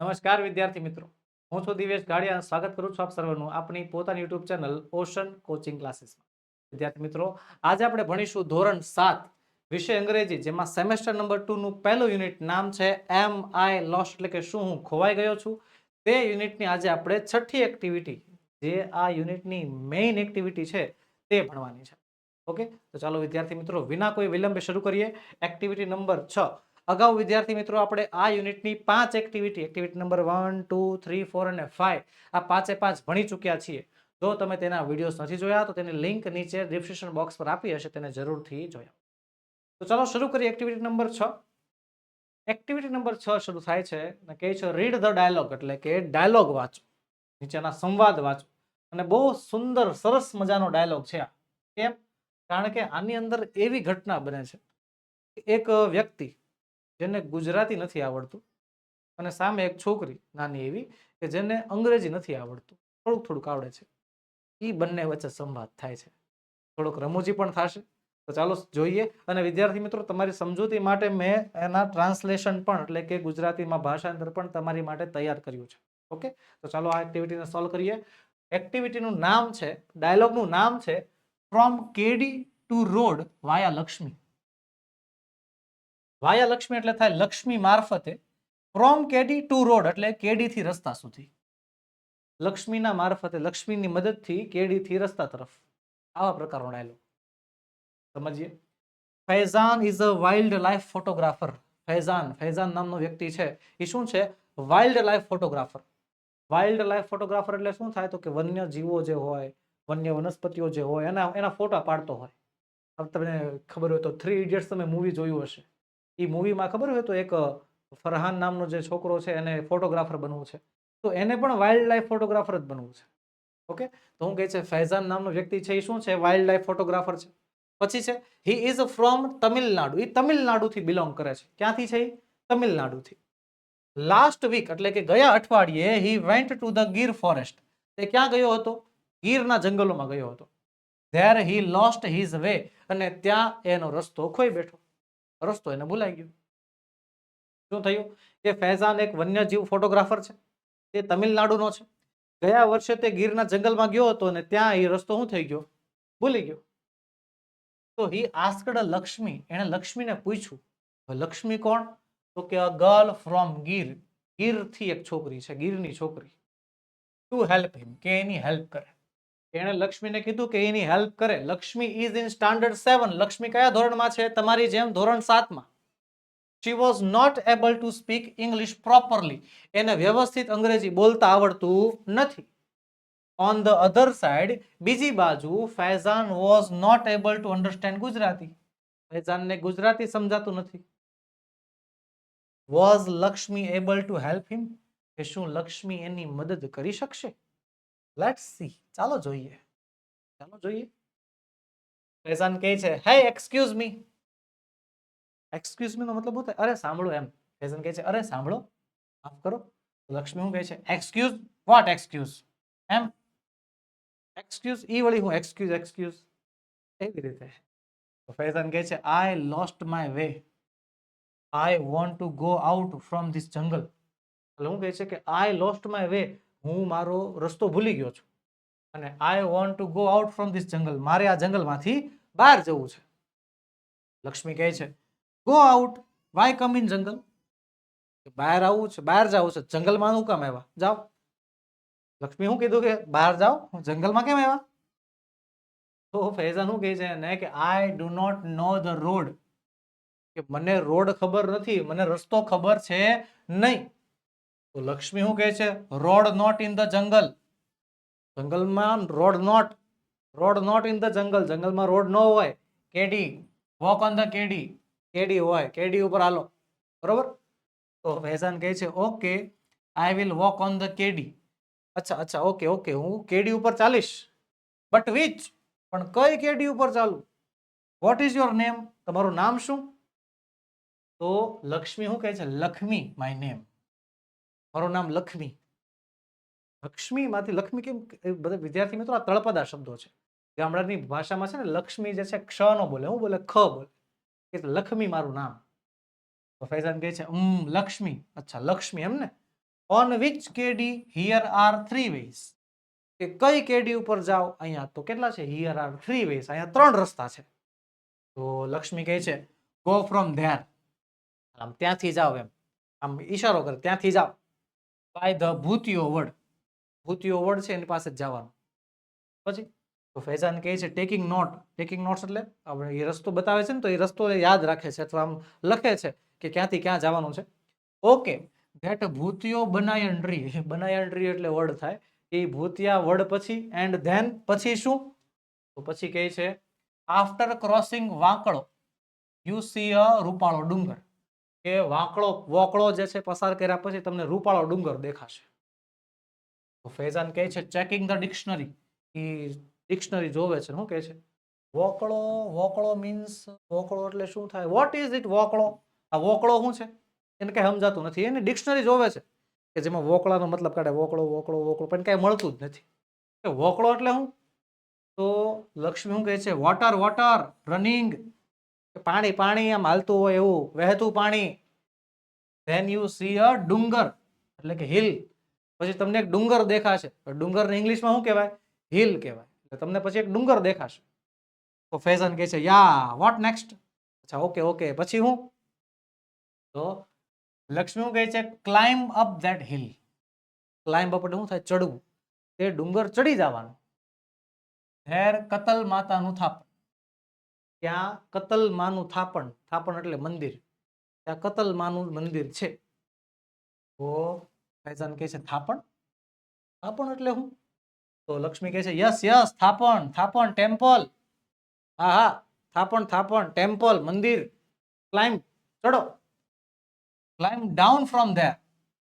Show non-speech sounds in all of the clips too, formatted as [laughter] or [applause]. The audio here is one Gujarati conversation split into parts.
નમસ્કાર વિદ્યાર્થી મિત્રો. હું છું દિવેશ ગાડિયા. સ્વાગત કરું છું આપ સર્વનું આપણી પોતાની યુટ્યુબ ચેનલ ઓશન કોચિંગ ક્લાસીસમાં વિદ્યાર્થી મિત્રો, આજે આપણે ભણીશું ધોરણ સાત વિષય અંગ્રેજી, જેમાં સેમેસ્ટર નંબર ટુનું પહેલું યુનિટ નામ છે એમ આઈ લોસ્ટ, એટલે કે શું હું ખોવાઈ ગયો છું? તે યુનિટની આજે આપણે છઠ્ઠી એક્ટિવિટી, જે આ યુનિટની મેઇન એક્ટિવિટી છે, તે ભણવાની છે. ઓકે? તો ચાલો વિદ્યાર્થી મિત્રો, વિના કોઈ વિલંબે શરૂ કરીએ. એક્ટિવિટી નંબર છ અગાઉ વિદ્યાર્થી મિત્રો આપણે આ યુનિટની પાંચ activity activity number one two three four અને ફાઇવ આ પાંચે પાંચ ભણી ચૂક્યા છીએ. જો તમે તેના વિડીયોઝ નથી જોયા, તો તેની લિંક નીચે ડિસ્ક્રિપ્શન બોક્સ પર આપી હશે, તેને જરૂરથી જોયા. તો ચાલો શરૂ કરીએ એક્ટિવિટી નંબર છ. એક્ટિવિટી નંબર છ શરૂ થાય છે અને કહે છે રીડ ધ ડાયલોગ એટલે કે ડાયલોગ વાંચો. નીચેના સંવાદ વાંચો. અને બહુ સુંદર, સરસ મજાનો ડાયલોગ છે આ. કેમ? કારણ કે આની અંદર એવી ઘટના બને છે. એક વ્યક્તિ જેને ગુજરાતી નથી આવડતું અને સામે એક છોકરી, નાની એવી, કે જેને અંગ્રેજી નથી આવડતું. થોડુંક થોડુંક આવડે છે. એ બંને વચ્ચે સંવાદ થાય છે. થોડોક રમૂજી પણ થશે. તો ચાલો જોઈએ. અને વિદ્યાર્થી મિત્રો, તમારી સમજૂતી માટે મેં એના ટ્રાન્સલેશન પણ, એટલે કે ગુજરાતીમાં ભાષાંતર પણ તમારી માટે તૈયાર કર્યું છે. ઓકે? તો ચાલો આ એક્ટિવિટીને સોલ્વ કરીએ. એક્ટિવિટીનું નામ છે ડાયલોગનું નામ છે from કેડી to road via Lakshmi via Lakshmi એટલે થાય લક્ષ્મી મારફતે ફ્રોમ કેડી ટુ રોડ એટલે કેડીથી રસ્તા સુધી. લક્ષ્મીના મારફતે લક્ષ્મીની મદદથી કેડીથી રસ્તા તરફ. આવા પ્રકારનો ડાયલોગ સમજીએ? Faizan is a wildlife photographer Faizan Faizan નામનો વ્યક્તિ છે. એ શું છે? Wildlife photographer wildlife photographer એટલે શું થાય? તો કે વન્ય જીવો જે હોય, વન્ય વનસ્પતિઓ જે હોય, એના એના ફોટા પાડતો હોય. હવે તમને ખબર હોય તો થ્રી ઇડિયટ્સ તમે મૂવી જોયું હશે. એ મૂવીમાં ખબર હોય તો એક ફરહાન નામનો જે છોકરો છે એને ફોટોગ્રાફર બનવું છે. તો એને પણ વાઇલ્ડ લાઈફ ફોટોગ્રાફર જ બનવું છે. ઓકે? તો હું કહે છે ફૈઝાન નામનો વ્યક્તિ છે એ શું છે? વાઇલ્ડ લાઈફ ફોટોગ્રાફર છે. પછી છે હી ઇઝ ફ્રોમ તમિલનાડુ. એ તમિલનાડુથી બિલોંગ કરે છે. ક્યાંથી છે એ તમિલનાડુથી. લાસ્ટ વીક એટલે કે ગયા અઠવાડિયે he went to the Gir forest તે ક્યાં ગયો હતો? ગીરના જંગલોમાં ગયો હતો. There he lost his way અને ત્યાં એનો રસ્તો ખોઈ બેઠો. રસ્તો એને ભૂલાઈ ગયો. શું થયું? કે ફૈઝાન એક વન્યજીવ ફોટોગ્રાફર છે. તે તમિલનાડુનો છે. ગયા વર્ષે તે ગીરના જંગલમાં ગયો હતો અને ત્યાં એ રસ્તો શું થઈ ગયો? ભૂલી ગયો. તો હી આસ્કડ લક્ષ્મી, એણે લક્ષ્મીને પૂછ્યું લક્ષ્મી કોણ? તો કે અ ગર્લ ફ્રોમ ગીર. ગીરથી એક છોકરી છે, ગીરની છોકરી. ટુ હેલ્પ હિમ, કે એની હેલ્પ કરે. એણે લક્ષ્મીને કીધું કે એની હેલ્પ કરે. Lakshmi is in standard seven Lakshmi કયા ધોરણમાં છે? તમારી જેમ ધોરણ સાતમાં. She was not able to speak English properly એને વ્યવસ્થિત અંગ્રેજી બોલતા આવડતું નથી. ઓન ધ અધર સાઈડ બીજી બાજુ Faizan was not able to understand Gujarati. ફૈઝાનને Gujarati સમજાતું નથી. Was Lakshmi able to help him કે શું લક્ષ્મી એની મદદ કરી શકશે? લેટ્સ સી ચાલો જોઈએ. ચાલો જોઈએ. ફૈઝાન કહે છે હે એક્સક્યુઝ મી એક્સક્યુઝ મી નો મતલબ શું થાય? અરે, સાંભળો એમ. ફૈઝાન કહે છે, અરે, સાંભળો. માફ કરો. લક્ષ્મી શું કહે છે excuse what excuse me. Excuse ઈ વળી હું એક્સક્યુઝ એક્સક્યુઝ એવી રીતે. તો ફૈઝાન કહે છે I lost my way I want to go out from this jungle એટલે હું કહે છે કે આઈ લોસ્ટ માય વે હું મારો રસ્તો ભૂલી ગયો છું. અને I want to go out from this jungle મારે આ જંગલમાંથી બહાર જવું છે. લક્ષ્મી કહે છે go out why come in jungle બહાર આવવું છે, બહાર જવું છે. જંગલમાં હું કામ આવ્યા? જાઓ. લક્ષ્મી શું કીધું કે, બહાર જાઓ? હું જંગલમાં કેમ આવ્યા? તો ફૈઝાન શું કહે છે એને કે I do not know the road કે મને રોડ ખબર નથી, મને રસ્તો ખબર છે નહીં. તો લક્ષ્મી શું કહે છે road not in the jungle જંગલમાં road not road not in the jungle જંગલમાં રોડ ન હોય કેડી વોક ઓન ધ કેડી કેડી હોય કેડી ઉપર હાલો બરોબર તો ફૈઝાન કહે છે okay I will walk on the કેડી અચ્છા અચ્છા ઓકે ઓકે હું કેડી ઉપર ચાલીશ બટ વિચ પણ કઈ કેડી ઉપર ચાલું વોટ ઇઝ યોર નેમ તમારું નામ શું તો લક્ષ્મી શું કહે છે લક્ષ્મી માય નેમ મારું નામ લક્ષ્મી લક્ષ્મીમાંથી, લક્ષ્મી કેમ બધા વિદ્યાર્થી મિત્રો આ તળપદા શબ્દો છે. ગામડાની ભાષામાં છે ને, લક્ષ્મી જે છે, ક્ષ નો બોલે. હું બોલે? ખ બોલે. કે લક્ષ્મી મારું નામ. તો ફૈઝાન કહે છે ઉમ લક્ષ્મી. અચ્છા, લક્ષ્મી એમ ને? On which કેડી here are three ways કે કઈ કેડી ઉપર જાઓ? અહીંયા તો કેટલા છે? હિયર આર થ્રી વેઝ અહીંયા ત્રણ રસ્તા છે. તો લક્ષ્મી કહે છે ગો ફ્રોમ ધેર આમ ત્યાંથી જાઓ એમ. આમ ઈશારો કરે, ત્યાંથી જાઓ. બાય ધ ભૂતિયો વર્ડ ભૂતિયો વર્ડ છે એની પાસે જ જવાનું. પછી તો ફૈઝાન કહે છે ટેકિંગ નોટ ટેકિંગ નોટ્સ એટલે આપણે એ રસ્તો બતાવે છે ને તો એ રસ્તો યાદ રાખે છે અથવા આમ લખે છે કે ક્યાંથી ક્યાં જવાનું છે. Okay that ભૂતિયો banyan tree [laughs] બનાયન tree એટલે વર્ડ થાય. એ ભૂતિયા વર્ડ પછી એન્ડ ધેન પછી શું? તો પછી કહે છે after crossing વાંકડો you see a રૂપાળો ડુંગર. કે વાંકડો વોકળો જે છે પસાર કર્યા પછી તમને રૂપાળો ડુંગર દેખાશે. ફૈઝાન કહે છે ચેકિંગ ધ ડિક્શનરી એ ડિક્શનરી જોવે છે, શું કહે છે? વોકળો વોકળો મીન્સ વોકળો એટલે શું થાય? વોટ ઇઝ ઇટ વોકળો? આ વોકળો શું છે? એને કઈ સમજાતું નથી. એને ડિક્શનરી જોવે છે કે જેમાં વોકળાનો મતલબ કાઢે, વોકળો વોકળો વોકળો, પણ કાંઈ મળતું જ નથી. કે વોકળો એટલે શું? તો લક્ષ્મી શું કહે છે? વોટર વોટર રનિંગ પાણી પાણી આમ હાલતું હોય એવું, વહેતું પાણી. ધેન યુ સી અ ડુંગર, એટલે કે હિલ. પછી તમને એક ડુંગર દેખાશે. ડુંગરને ઇંગ્લિશમાં શું કહેવાય? હિલ કહેવાય. એટલે તમને પછી એક ડુંગર દેખાશે. તો ફેઝન કહે છે, યા વોટ નેક્સ્ટ અચ્છા ઓકે ઓકે પછી હું? તો લક્ષ્મી કહે છે? Climb up that hill climb up એટલે શું થાય? ચડવું. તે ડુંગર ચડી જવાનું. હેર કતલ માતાનું થાપણ ત્યાં કતલ માનું થાપણ થાપણ એટલે મંદિર. ત્યાં કતલ માનું મંદિર છે. તો ફૈઝાન કહે છે, થાપણ? થાપણ એટલે હું? તો લક્ષ્મી કહે છે, યસ યસ, થાપણ થાપણ, ટેમ્પલ. હા હા, થાપણ થાપણ, ટેમ્પલ, મંદિર. ક્લાઇમ્બ ચડો. ક્લાઇમ્બ ડાઉન ફ્રોમ ધેર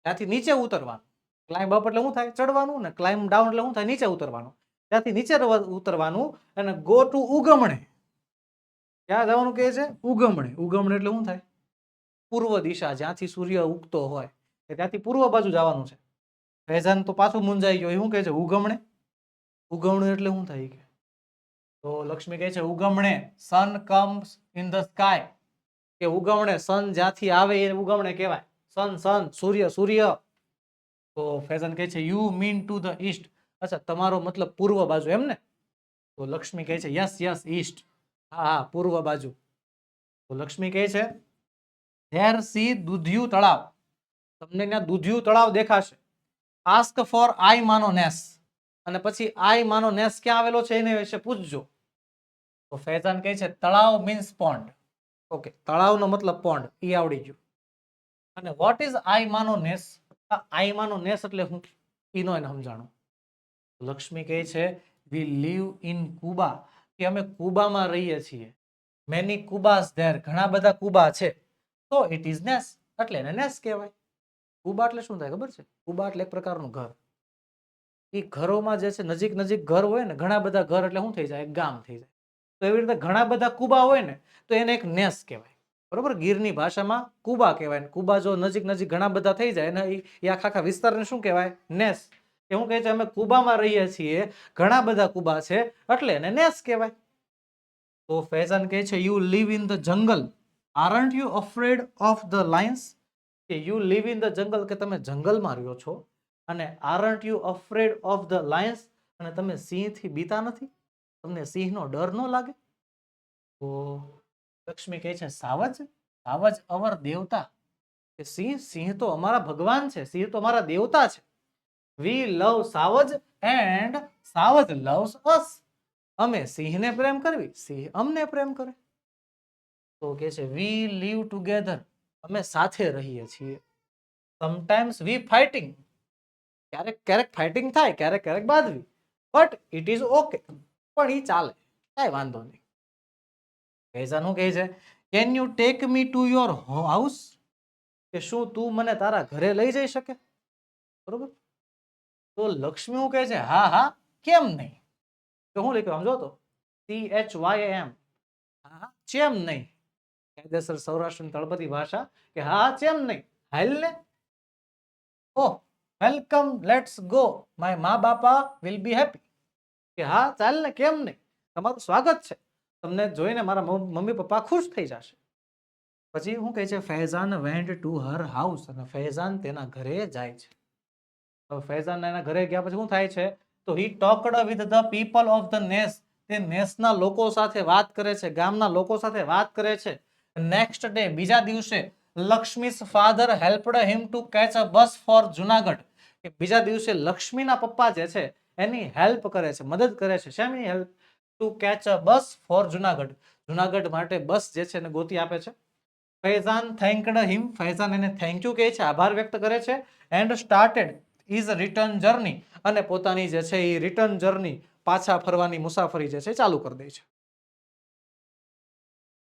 ત્યાંથી નીચે ઉતરવાનું. ક્લાઇમ્બ અપ એટલે શું થાય? ચડવાનું ને ક્લાઇમ્બ ડાઉન એટલે શું થાય? નીચે ઉતરવાનું. ત્યાંથી નીચે ઉતરવાનું અને ગો ટુ ઉગમણે. ક્યાં જવાનું કહે છે? ઉગમણે. ઉગમણે એટલે શું થાય? પૂર્વ દિશા, જ્યાંથી સૂર્ય ઉગતો હોય એ ત્યાંથી પૂર્વ બાજુ જવાનું છે. ફૈઝાન તો પાછું મુંજાઈ ગયો. એ શું કહે છે, ઉગમણે? ઉગમણે એટલે શું થાય કે તો લક્ષ્મી કહે છે, ઉગમણે sun comes in the sky કે ઉગમણે સન જ્યાંથી આવે એ ઉગમણે કહેવાય. સન સન સૂર્ય સૂર્ય. તો ફેઝન કહે છે you mean to the east અચ્છા, તમારો મતલબ પૂર્વ બાજુ એમ ને? તો લક્ષ્મી કહે છે યસ યસ ઈસ્ટ હા હા, પૂર્વ બાજુ. તો લક્ષ્મી કહે છે ધેર સી દૂધિયું તળાવ. તમને ત્યાં દૂધિયું તળાવ દેખાશે. આસ્ક ફોર આઈ માનો નેસ. અને પછી આઈ માનો નેસ ક્યાં આવેલો છે એને વિશે પૂછજો. તો ફૈઝાન કહે છે, તળાવ મીન્સ પોન્ડ ઓકે તળાવનો મતલબ પોન્ડ એ આવડી ગયું. અને વોટ ઇઝ આઈ માનો નેસ? આઈ માનો નેસ એટલે હું? ઈનો એને સમજાણું. લક્ષ્મી કહે છે વી લીવ ઇન કુબા કે અમે કુબામાં રહીએ છીએ. મેની કુબાસ ધેર, ઘણા બધા કુબા છે. તો ઇટ ઇઝ નેસ, એટલે એને નેસ કહેવાય. કુબા એટલે શું થાય ખબર છે? કુબા એટલે એક પ્રકારનું ઘર. એ ઘરોમાં જે છે, નજીક નજીક ઘર હોય ને, ઘણા બધા ઘર એટલે શું થઈ જાય? ગામ થઈ જાય. તો એવી રીતે ઘણા બધા કુબા હોય ને, તો એને એક નેસ કહેવાય. બરોબર? ગીરની ભાષામાં કુબા કહેવાય. કુબા જો નજીક નજીક ઘણા બધા થઈ જાય ને ઈ આખા આખા વિસ્તારને શું કહેવાય? નેસ. એ શું કહે છે, અમે કુબામાં રહીએ છીએ, ઘણા બધા કુબા છે, એટલે એને નેસ કહેવાય. તો ફેઝન કહે છે you live in the jungle aren't you afraid of the lions કે you live in the jungle કે તમે જંગલમાં રહ્યો છો, અને aren't you afraid of the lions અને તમે સિંહથી બીતા નથી, તમને સિંહનો ડર ન લાગે? તો લક્ષ્મી કહે છે, સાવજ સાવજ અવર દેવતા. કે સિંહ સિંહ તો અમારા ભગવાન છે, સિંહ તો અમારા દેવતા છે. વી લવ સાવજ એન્ડ સાવજ લવ્સ અસ અમે સિંહને પ્રેમ કરવી, સિંહ અમને પ્રેમ કરે. તો કે છે વી લીવ ટુગેધર અમે સાથે રહીએ છીએ. સમટાઈમ્સ વી ફાઇટિંગ ક્યારેક ક્યારેક ફાઇટિંગ થાય, ક્યારેક ક્યારેક બાંધવી. બટ ઇટ ઇઝ ઓકે પણ એ ચાલે. કાંઈ વાંધો નહીં. ફૈઝાન શું કહે છે can you take me to your house કે શું તું મને તારા ઘરે લઈ જઈ શકે? બરોબર? તો લક્ષ્મી કહે છે? હા હા, કેમ નહીં? તો હું લખ્યું, સમજો તો. સી એચ વાય એમ હા ચેમ નહીં? કાયદેસર સૌરાષ્ટ્રની તળપદી ભાષા કે હા ચેમ નહીં? હાલ ને? Oh, welcome, let's go. My મા બાપા વિલ બી હેપી. કે હા, ચાલ ને, કેમ નહીં? તમારું સ્વાગત છે. તમને જોઈને મારા મમ્મી પપ્પા ખુશ થઈ જશે. પછી હું કહે છે? Faizan went to her house અને ફૈઝાન તેના ઘરે જાય છે. ફૈઝાન એના ઘરે ગયા પછી શું થાય છે? તો he talked with the people of the નેસ તે નેસના લોકો સાથે વાત કરે છે, ગામના લોકો સાથે વાત કરે છે. નેક્સ્ટ ડે બીજા દિવસે Lakshmi's father helped him to catch a bus for Junagadh. કે બીજા દિવસે લક્ષ્મીના પપ્પા જે છે, એની હેલ્પ કરે છે, મદદ કરે છે. શેની help to catch a bus for Junagadh. Junagadh માટે બસ જે છે એને ગોતી આપે છે. ફૈઝાન થેન્કડ હિમ ફૈઝાન એને થેન્ક યુ કહે છે, આભાર વ્યક્ત કરે છે and started is return journey અને પોતાની જે છે એ રિટર્ન જર્ની પાછા ફરવાની મુસાફરી જે છે ચાલુ કરી દે છે.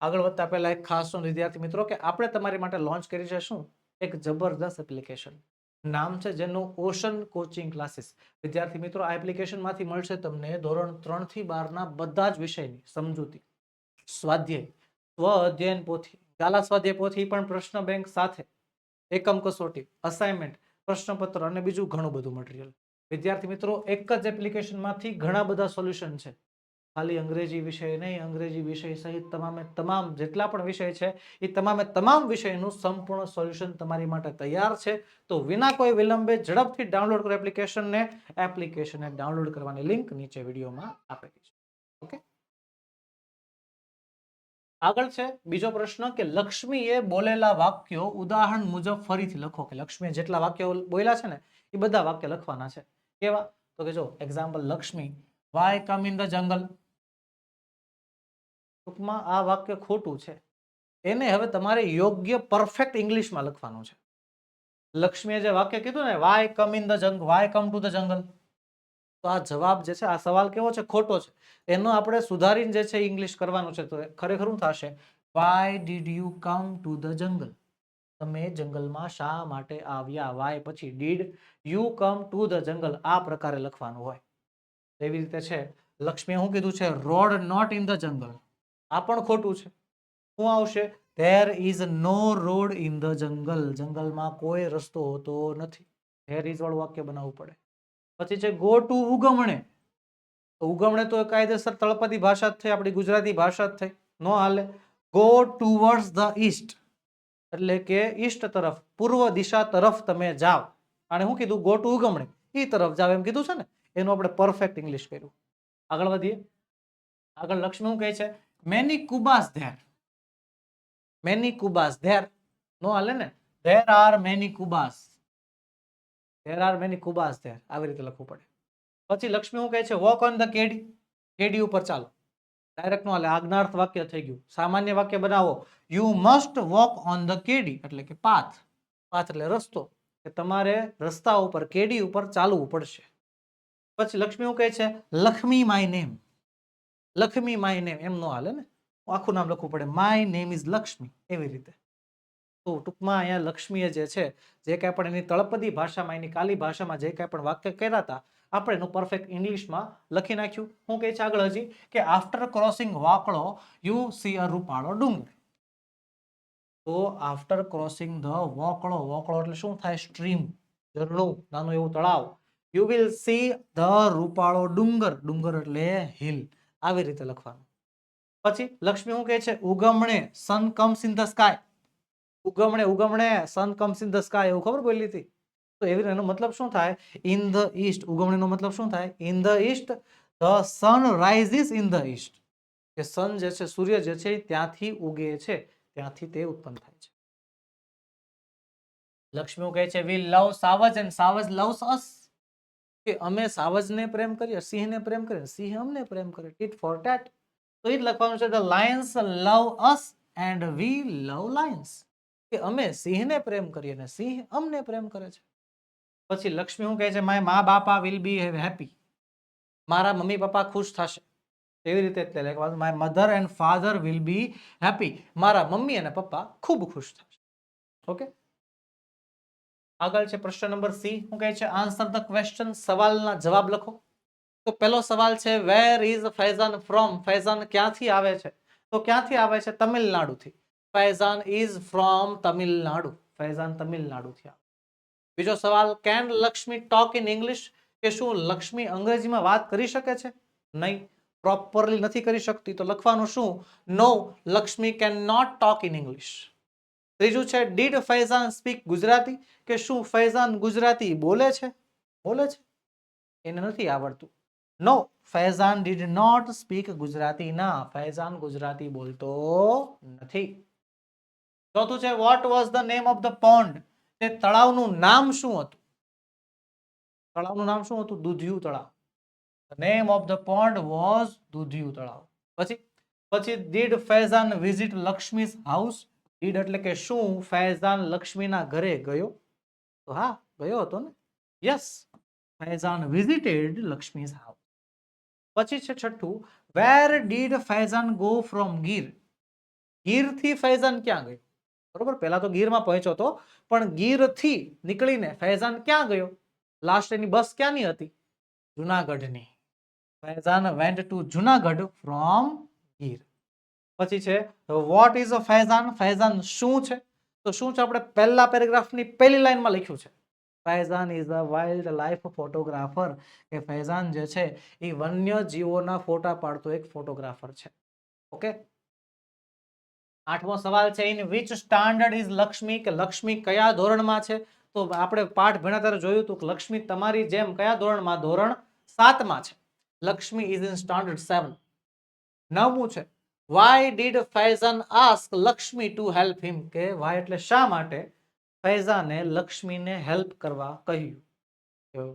આગળ વધતા પહેલા એક ખાસ વિદ્યાર્થી મિત્રો કે આપણે તમારી માટે લોન્ચ કરી છે શું? એક જબરદસ્ત એપ્લિકેશન નામ છે જેનું ઓશન કોચિંગ ક્લાસીસ. વિદ્યાર્થી મિત્રો, આ એપ્લિકેશનમાંથી મળશે તમને ધોરણ ત્રણથી બારના બધા જ વિષયની સમજૂતી. સ્વાધ્યાય. સ્વ અધ્યયન પોથી. ગાલા સ્વાધ્યાય પોથી પણ પ્રશ્ન બેંક સાથે. એકમ કસોટી. અસાઇનમેન્ટ પ્રશ્નપત્ર અને બીજું ઘણું બધું મટીરિયલ વિદ્યાર્થી મિત્રો, એક જ એપ્લિકેશનમાંથી ઘણા બધા સોલ્યુશન છે. ખાલી અંગ્રેજી વિષય નહીં, અંગ્રેજી વિષય સહિત તમામે તમામ જેટલા પણ વિષય છે, એ તમામે તમામ વિષયનું સંપૂર્ણ સોલ્યુશન તમારી માટે તૈયાર છે. તો વિના કોઈ વિલંબે ઝડપથી ડાઉનલોડ કરો એપ્લિકેશનને એપ્લિકેશનને ડાઉનલોડ કરવાની લિંક નીચે વિડીયોમાં આપેલી છે. ઓકે આગળ છે, બીજો પ્રશ્ન કે લક્ષ્મીએ બોલેલા વાક્યો ઉદાહરણ મુજબ ફરીથી લખો કે લક્ષ્મીએ જેટલા વાક્યો બોલ્યા છે ને, એ બધા વાક્ય લખવાના છે. કેવા? તો કે જો example Lakshmi, why come in the jungle. ટૂંકમાં આ વાક્ય ખોટું છે. એને હવે તમારે યોગ્ય પરફેક્ટ ઇંગ્લિશમાં લખવાનું છે. લક્ષ્મીએ જે વાક્ય કીધું ને, why come in the jungle, why come to the jungle. તો આ જવાબ જે છે, આ સવાલ કેવો છે? ખોટો છે. એનો આપણે સુધારીને જે છે, ઇંગ્લિશ કરવાનું છે, તો ખરેખર શું થશે? Why did you come to the jungle તમે જંગલમાં શા માટે આવ્યા? વાય પછી did you come to the jungle આ પ્રકારે લખવાનું હોય. એવી રીતે છે. લક્ષ્મીએ શું કીધું છે? Road not in the jungle આ પણ ખોટું છે. શું આવશે? There is no road in the jungle જંગલમાં કોઈ રસ્તો હોતો નથી. ધેર ઇઝ વાળું વાક્ય બનાવવું પડે. પછી છે ગો ટુ ઉગમણે. ઉગમણે તો કાયદેસર તળપદી ભાષા જ થઈ, આપણી ગુજરાતી ભાષા જ થઈ. નો હાલે. Go towards the east. એટલે કે ઈસ્ટ તરફ, પૂર્વ દિશા તરફ તમે જાઓ. અને શું કીધું? Go to ઉગમણે. એ તરફ જાઓ. એમ કીધું છે ને? એનું આપણે પરફેક્ટ ઇંગ્લિશ કર્યું. આગળ વધીએ. આગળ લક્ષ્મી કહે છે? Many cubs there many cubs there નો હાલે ને? There are many cubs there are many cubs there આવી રીતે લખવું પડે. પછી લક્ષ્મી શું કહે છે? વોક ઓન ધ કેડી. કેડી ઉપર ચાલો. ડાયરેક્ટ નો આજ્ઞાર્થ વાક્ય થઈ ગયું. સામાન્ય વાક્ય બનાવો. You must walk on the કેડી એટલે કે પાથ. પાથ એટલે રસ્તો. કે તમારે રસ્તા ઉપર, કેડી ઉપર ચાલવું પડશે. પછી લક્ષ્મી શું કહે છે? Lakshmi my name. Lakshmi my name. એમ નો હાલે ને? આખું નામ લખવું પડે. My name is Lakshmi. એવી રીતે. તો ટૂંકમાં અહીંયા લક્ષ્મીએ જે છે, જે કાંઈ પણ એની તળપદી ભાષામાં, એની કાલી ભાષામાં જે કાંઈ પણ વાક્ય કર્યા હતા, આપણે એનું પરફેક્ટ ઇંગ્લિશમાં લખી નાખ્યું. હું કહે છે આગળ હજી? કે after crossing વાકડો you see a રૂપાળો ડુંગર. તો આફ્ટર ક્રોસિંગ ધ વોકળો વોકળો એટલે શું થાય? સ્ટ્રીમ ઝરણું નાનું એવું તળાવ. યુ વિલ સી ધ રૂપાળો ડુંગર. ડુંગર એટલે હિલ આવી રીતે લખવાનું. પછી લક્ષ્મી શું કહે છે? ઉગમણે sun comes in the sky ઉગમણે ઉગમણે sun comes in the sky એવું ખબર બોલી હતી? તો એવી રીતે એનો મતલબ શું થાય? ઇન ધ ઈસ્ટ ઉગમણીનો મતલબ શું થાય? In the east the sun rises in the east કે સન જે છે, સૂર્ય જે છે, એ ત્યાંથી ઉગે છે. ત્યાંથી તે ઉત્પન્ન થાય છે. લક્ષ્મી કહે છે વી લવ સાવજ એન્ડ સાવજ લવ્સ અસ કે અમે સાવજને પ્રેમ કરીએ, સિંહને પ્રેમ કરીએ, સિંહ અમને પ્રેમ કરે. ટીટ ફોર ટેટ તો એ જ લખવાનું છે the lions love us and we love lions કે અમે સિંહને પ્રેમ કરીએ અને સિંહ અમને પ્રેમ કરે છે. પછી લક્ષ્મી શું કહે છે? માય મા બાપા વિલ બી હેપી મારા મમ્મી પપ્પા ખુશ થશે. એવી રીતે એટલે my mother and father will be happy મારા મમ્મી અને પપ્પા ખૂબ ખુશ થશે. ઓકે? આગળ છે પ્રશ્ન નંબર સી. શું કહે છે? આન્સર ધ ક્વેશ્ચન સવાલના જવાબ લખો. તો પહેલો સવાલ છે where is Faizan from Faizan ક્યાંથી આવે છે? તો ક્યાંથી આવે છે? તમિલનાડુથી. ફૈઝાન ઇઝ ફ્રોમ તમિલનાડુ ફૈઝાન તમિલનાડુથી આવે બીજો સવાલ can Lakshmi talk in English કે શું લક્ષ્મી અંગ્રેજીમાં વાત કરી શકે છે નહીં પ્રોપરલી નથી કરી શકતી તો લખવાનું શું no Lakshmi can not talk in English ત્રીજું છે ડીડ ફૈઝાન સ્પીક ગુજરાતી કે શું ફૈઝાન ગુજરાતી બોલે છે બોલે છે એને નથી આવડતું. No, Faizan did not speak Gujarati ના, ફૈઝાન ગુજરાતી બોલતો નથી. ચોથું છે what was the name of the pond તે તળાવનું નામ શું હતું? તળાવનું નામ શું હતું? Dudhiyu Talav. Name of the pond was Dudhiyu Talav. પછી પછી did Faizan visit Lakshmi's house did એટલે કે શું ફૈઝાન લક્ષ્મીના ઘરે ગયો? તો હા, ગયો હતો ને? Yes Faizan visited Lakshmi's house પછી છે છઠ્ઠું where did Faizan go from Gir? ગીરથી Faizan ક્યાં ગયો? બરોબર? પહેલા તો ગીરમાં પહોંચ્યો હતો, પણ ગીરથી નીકળીને ફૈઝાન ક્યાં ગયો? લાસ્ટ એની બસ ક્યાંની હતી? જુનાગઢની. Faizan went to Junagadh from Gir. પછી છે what is a Faizan? Faizan શું છે? તો શું છે આપણે પહેલા પેરેગ્રાફની પહેલી લાઈનમાં લખ્યું છે? Faizan is a wildlife photographer કે ફૈઝાન જે છે, એ વન્ય જીવોના ફોટા પાડતો એક ફોટોગ્રાફર છે. ઓકે આઠમો સવાલ છે in which standard is Lakshmi કે લક્ષ્મી કયા ધોરણમાં છે? તો આપણે પાઠ ભણ્યા ત્યારે જોયું હતું કે લક્ષ્મી તમારી જેમ કયા ધોરણમાં? ધોરણ સાતમાં છે. Lakshmi is in standard seven નવમું છે why did Faizan ask Lakshmi to help him કે વાય એટલે શા માટે? ફૈઝાને લક્ષ્મીને હેલ્પ કરવા કહ્યું.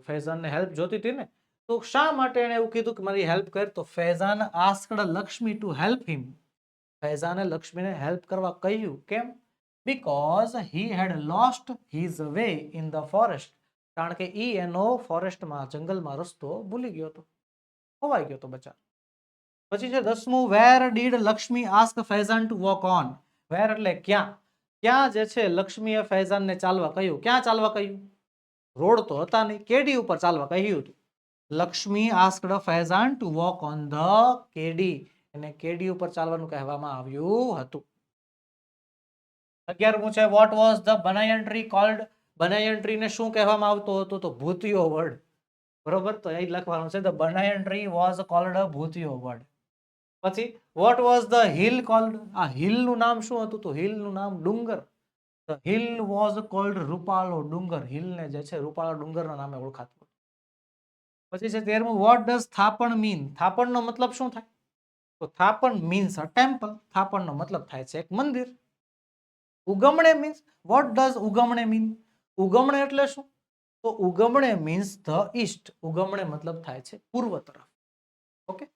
ફૈઝાનને હેલ્પ જોતી હતી ને? તો શા માટે એણે એવું કીધું કે મારી હેલ્પ કર? તો Faizan asked Lakshmi to help him Faizane લક્ષ્મીને હેલ્પ કરવા કહ્યું કેમ because he had lost his way in the forest કારણ કે ઈ એનો ફોરેસ્ટમાં જંગલમાં રસ્તો ભૂલી ગયો હતો ખોવાઈ ગયો હતો બચાર પછી છે દસમું where did Lakshmi ask Faizan to walk on where એટલે ક્યાં? ક્યાં જે છે લક્ષ્મીએ ફૈઝાનને ચાલવા કહ્યું? ક્યાં ચાલવા કહ્યું? રોડ તો હતા નહીં, કેડી ઉપર ચાલવા કહ્યું હતું? Lakshmi asked Faizan to walk on the કેડી. એને કેડી ઉપર ચાલવાનું કહેવામાં આવ્યું હતું. અગિયારમું છે what was the banyan called banyan ટ્રીને શું કહેવામાં આવતું હતું તો ભૂતિયો વર્ડ. બરોબર? તો એ લખવાનું છે. The banyan was called a ભૂતિયો word. પછી what was the hill called આ હિલનું નામ શું હતું? તો હિલનું નામ ડુંગર. ધ હિલ વોઝ કોલ્ડ રૂપાળો ડુંગર. હિલને જે છે રૂપાળો ડુંગરના નામે ઓળખાતું પછી છે તેરમું વોટ ડઝ થાપણ મીન થાપણનો મતલબ શું થાય? તો થાપણ મીન્સ અ ટેમ્પલ થાપણનો મતલબ થાય છે એક મંદિર. ઉગમણે મીન્સ વોટ ડઝ ઉગમણે મીન ઉગમણે એટલે શું? તો ઉગમણે મીન્સ ધ ઈસ્ટ ઉગમણે મતલબ થાય છે પૂર્વ તરફ. ઓકે?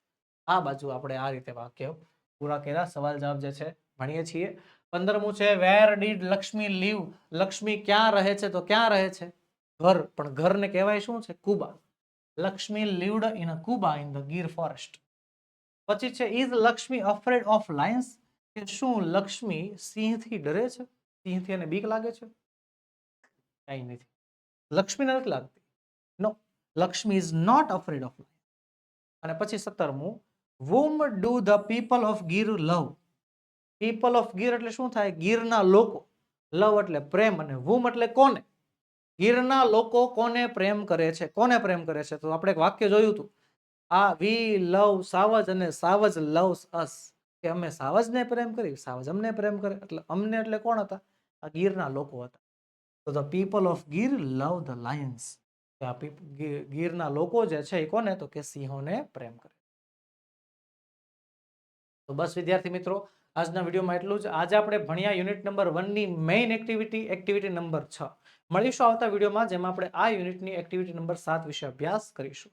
આ બાજુ આપણે આ રીતે વાક્ય પૂરા કર્યા. સવાલ જવાબ જે છે ભણીએ છીએ. પંદરમું છે where did Lakshmi live Lakshmi ક્યાં રહે છે? તો ક્યાં રહે છે? ઘર. પણ ઘરને કહેવાય શું છે? કુબા. Lakshmi lived in a Cuba in the Gir forest પછી છે is Lakshmi afraid of lions કે શું લક્ષ્મી સિંહથી ડરે છે? સિંહથી એને બીક લાગે છે? કઈ નથી. લક્ષ્મીને નથી લાગતી. No Lakshmi is not afraid of અને પછી સત્તરમું whom do the people of Gir love people of Gir એટલે શું થાય? ગીરના લોકો. લવ એટલે પ્રેમ અને વુમ એટલે કોને? ગીરના લોકો કોને પ્રેમ કરે છે? કોને પ્રેમ કરે છે? તો આપણે એક વાક્ય જોયું હતું. આ વી લવ સાવજ અને સાવજ લવ્સ અસ. કે અમે સાવજને પ્રેમ કરી સાવજ અમને પ્રેમ કરે. એટલે અમને એટલે કોણ હતા? આ ગીરના લોકો હતા. તો the people of Gir love the lions. આ ગીરના લોકો જે છે એ કોને? તો કે સિંહોને પ્રેમ કરે. તો બસ વિદ્યાર્થી મિત્રો, આજના વિડીયોમાં એટલું જ. આજે આપણે ભણ્યા યુનિટ નંબર વનની મેઇન એક્ટિવિટી એક્ટિવિટી નંબર છ. મળીશું આવતા વિડીયોમાં, જેમાં આપણે આ યુનિટની એક્ટિવિટી નંબર સાત વિશે અભ્યાસ કરીશું.